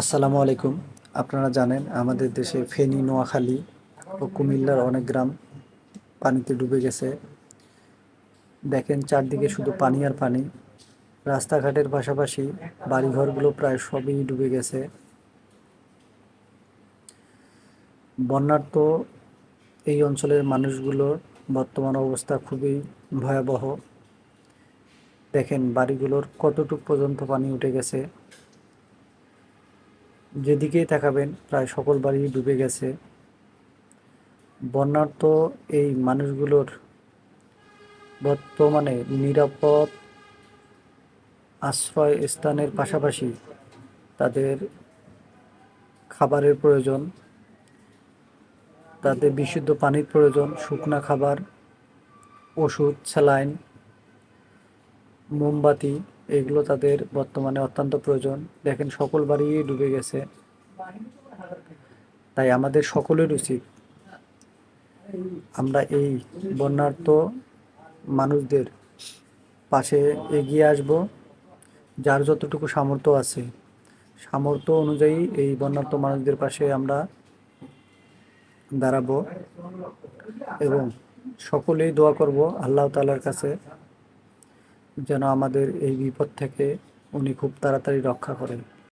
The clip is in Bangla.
আসসালামু আলাইকুম। আপনারা জানেন, আমাদের দেশে ফেনী, নোয়াখালী ও কুমিল্লার অনেক গ্রাম পানিতে ডুবে গেছে। দেখেন, চারদিকে শুধু পানি আর পানি। রাস্তাঘাটের পাশাপাশি বাড়িঘরগুলো প্রায় সবই ডুবে গেছে। বন্যার তো এই অঞ্চলের মানুষগুলোর বর্তমান অবস্থা খুবই ভয়াবহ। দেখেন, বাড়িগুলোর কতটুক পর্যন্ত পানি উঠে গেছে। যেদিকেই তাকাবেন, প্রায় সকল বাড়ি ডুবে গেছে। বন্যার তো এই মানুষগুলোর বর্তমানে নিরাপদ আশ্রয় স্থানের পাশাপাশি তাদের খাবারের প্রয়োজন, তাদের বিশুদ্ধ পানির প্রয়োজন, শুকনা খাবার, ওষুধ, স্যালাইন, মোমবাতি এগুলো তাদের বর্তমানে অত্যন্ত প্রয়োজন। দেখেন, সকল বাড়ি ডুবে গেছে। তাই আমাদের সকলের উচিত আমরা এই বন্যার্থ মানুষদের পাশে এগিয়ে আসব, যার যতটুকু সামর্থ্য আছে। সামর্থ্য অনুযায়ী এই বন্যার্থ মানুষদের পাশে আমরা দাঁড়াবো এবং সকলেই দোয়া করব আল্লাহ তালার কাছে। যেন আমাদের এই বিপদ থেকে উনি খুব তাড়াতাড়ি রক্ষা করেন।